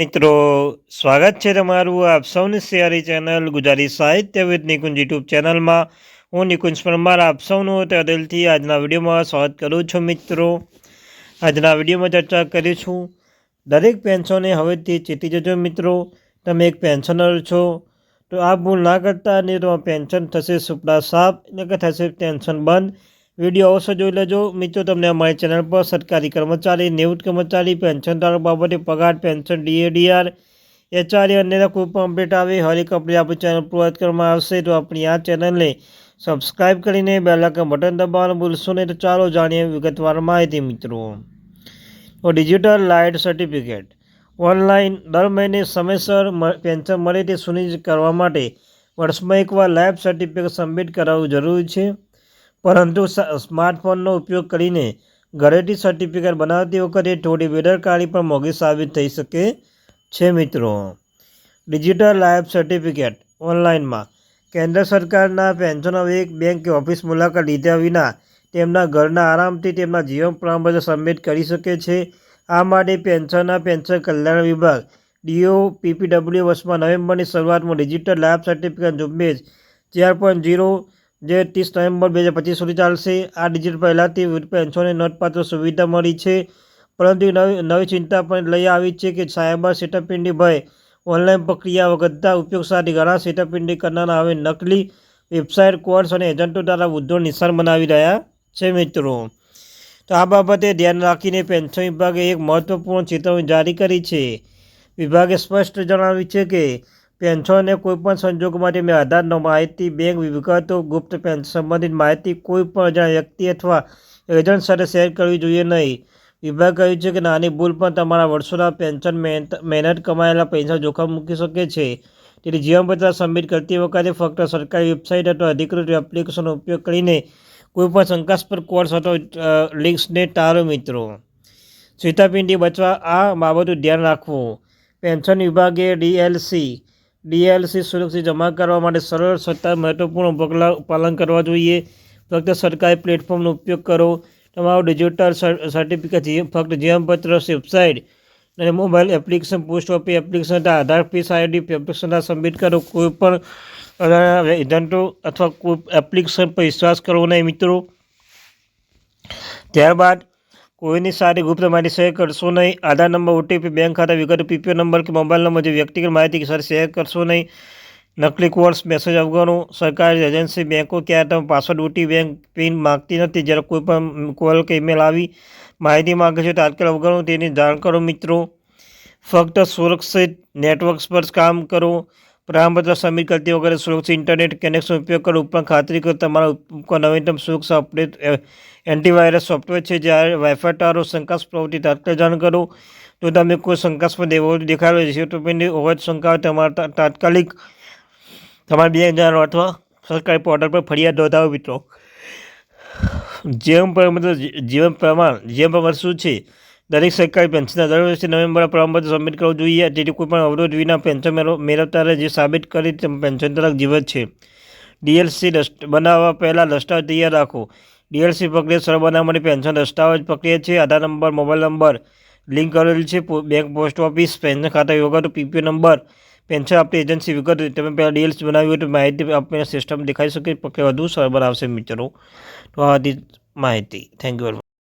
મિત્રો, સ્વાગત છે તમારું આપ સૌની સિયારી ચેનલ ગુજરાતી સાહિત્ય વિદ નિકુંજ યુટ્યુબ ચેનલમાં. હું નિકુંજ પરમાર, આપ સૌનું તે દિલથી આજના વિડીયોમાં સ્વાગત કરું છું મિત્રો. આજના વિડીયોમાં ચર્ચા કરીશું દરેક પેન્શને હવેથી ચેતી જજો મિત્રો. તમે એક પેન્શનર છો, તો આ ભૂલ ના કરતા નહીં તો પેન્શન થશે, સુપડા સાફ એટલે કે થશે, પેન્શન બંધ. વીડિયો અવશ્ય જોઈ લેજો. મિત્રો, તમને અમારી ચેનલ પર સરકારી કર્મચારી, નિવૃત્ત કર્મચારી પેન્શનધારક બાબતે પગાર, પેન્શન, ડીએડીઆર, એચઆરએ અન્યના કોઈ પણ અપડેટ આવે, હરેક અપડેટ આપણી ચેનલ પ્રોવાઈડ કરવામાં આવશે. તો આપણી આ ચેનલને સબસ્ક્રાઇબ કરીને બેલાકન બટન દબાવવાનું ભૂલશો નહીં. તો ચાલો જાણીએ વિગતવાર માહિતી, મિત્રો. Digital light certificate. ઓનલાઈન દર મહિને સમયસર પેન્શન મળે તે સુનિશ્ચિત કરવા માટે વર્ષમાં એકવાર લાઈફ સર્ટિફિકેટ સબમિટ કરાવવું જરૂરી છે. પરંતુ સ્માર્ટફોનનો ઉપયોગ કરીને ઘરેથી સર્ટિફિકેટ બનાવતી વખતે થોડી બેદરકારી પણ મોંઘી સાબિત થઈ શકે છે મિત્રો. ડિજિટલ લાઈફ સર્ટિફિકેટ ઓનલાઈનમાં કેન્દ્ર સરકારના પેન્શનો એક બેંક કે ઓફિસ મુલાકાત લીધા વિના તેમના ઘરના આરામથી તેમના જીવન પ્રમાણપત્ર સબમિટ કરી શકે છે. આ માટે પેન્શનના પેન્શન કલ્યાણ વિભાગ ડીઓ પીપીડબ્લ્યુ વર્ષમાં નવેમ્બરની શરૂઆતમાં ડિજિટલ લાઈફ સર્ટિફિકેટ ઝુંબેશ ચાર પોઈન્ટ જીરો જે ત્રીસ નવેમ્બર બે હજાર પચીસ સુધી ચાલશે. આ ડિજિટલ પહેલાંથી પેન્શનને નોંધપાત્ર સુવિધા મળી છે. પરંતુ નવી નવી ચિંતા પણ લઈ આવી છે કે સાયબર છેતરપિંડી ભય, ઓનલાઈન પ્રક્રિયા વધતા ઉપયોગ સાથે ઘણા છેતરપિંડી કરનારા હવે નકલી વેબસાઇટ, કોર્સ અને એજન્ટો દ્વારા વૃદ્ધો નિશાન બનાવી રહ્યા છે મિત્રો. તો આ બાબતે ધ્યાન રાખીને પેન્શન વિભાગે એક મહત્વપૂર્ણ ચેતવણી જારી કરી છે. વિભાગે સ્પષ્ટ જણાવ્યું છે કે પેન્શનને કોઈપણ સંજોગો માટે મેં આધારનો માહિતી, બેંક વિગતો, ગુપ્ત પેન્શન સંબંધિત માહિતી કોઈ પણ અજાણ વ્યક્તિ અથવા એજન્ટ સાથે શેર કરવી જોઈએ નહીં. વિભાગ કહ્યું છે કે નાની ભૂલ પણ તમારા વર્ષોના પેન્શન મહેનત કમાયેલા પૈસા જોખમ મૂકી શકે છે. તેથી જીવનપત્ર સબમિટ કરતી વખતે ફક્ત સરકારી વેબસાઇટ અથવા અધિકૃત એપ્લિકેશનનો ઉપયોગ કરીને કોઈપણ શંકાસ્પદ કોર્સ અથવા લિંક્સને ટાળો મિત્રો. છેતરપિંડી બચવા આ બાબતનું ધ્યાન રાખવું. પેન્શન વિભાગે ડીએલસી ડીએલસી સુરક્ષિત જમા કરવા માટે સરળ છતાં મહત્વપૂર્ણ પગલાં પાલન કરવા જોઈએ. ફક્ત સરકારી પ્લેટફોર્મનો ઉપયોગ કરો. તમારું ડિજિટલ સર્ટિફિકેટ ફક્ત જીવનપત્ર, વેબસાઇટ અને mobile application, post office application Aadhaar piece ID application submit કરો. કોઈ પણ એજન્ટો અથવા કોઈ એપ્લિકેશન પર વિશ્વાસ કરવો નહીં, મિત્રો. ત્યારબાદ કોઈની સાથે ગુપ્ત માહિતી શેર કરશો નહીં. આધાર નંબર ઓટીપી બેંક ખાતા વિગત પીપીઓ નંબર કે મોબાઈલ નંબર જે વ્યક્તિગત માહિતી સાથે શેર કરશો નહીં. નકલી કોર્સ મેસેજ અવગણો. સરકારી એજન્સી બેંકો ક્યારે તમે પાસવર્ડ ઓટી બેંક પિન માગતી નથી. જ્યારે કોઈ પણ કોલ કે ઈમેલ આવી માહિતી માગે છે, તાત્કાલિક અવગણો. તેની જાણ કરો મિત્રો. ફક્ત સુરક્ષિત નેટવર્ક્સ પર કામ કરો. પ્રમાણપત્ર સબમિટ કરતી વગેરે સુરક્ષિત ઇન્ટરનેટ કનેક્શન ઉપયોગ કરો ઉપરાંત ખાતરી કરો તમારા ઉપકરણ નવીનતમ સુરક્ષા અપડેટ એન્ટીવાયરસ સોફ્ટવેર છે જ્યારે વાઇફાઈ ટાવરો શંકાસ્પદ પ્રવૃત્તિ તાત્કાલિક જાણ કરો જો તમે કોઈ શંકાસ્પદ એવો દેખાડો છે, તો હોવા શંકા તમારા તાત્કાલિક તમારા બે જાણો અથવા સરકારી પોર્ટલ પર ફરિયાદ નોંધાવો મિત્રો. જીવન મતલબ જીવન પ્રમાણ જીવન પ્રમાણ શું છે દરેક સરકારી પેન્શનના દર વર્ષે નવેમ્બર પ્રમાણપત્ર સબમિટ કરવું જોઈએ. જેથી કોઈ પણ અવરોધ વિના પેન્શન મેળવતા રહે, જે સાબિત કરી પેન્શન તરફ જીવત છે. ડીએલસી બનાવવા પહેલાં દસ્તાવેજ તૈયાર રાખો. ડીએલસી પ્રક્રિયા સરળ બનાવવા માટે પેન્શન દસ્તાવેજ પ્રક્રિયા છે. Aadhaar number, mobile number link કરેલ છે. બેંક પોસ્ટ ઓફિસ પેન્શન ખાતા વિગતો પીપીઓ નંબર પેન્શન આપતી એજન્સી વિગત, તમે પહેલાં ડીએલસી બનાવી હોય તો માહિતી આપણે સિસ્ટમ દેખાઈ શકે. પ્રક્રિયા વધુ સરળ બનાવશે મિત્રો. તો આ હતી માહિતી. Thank you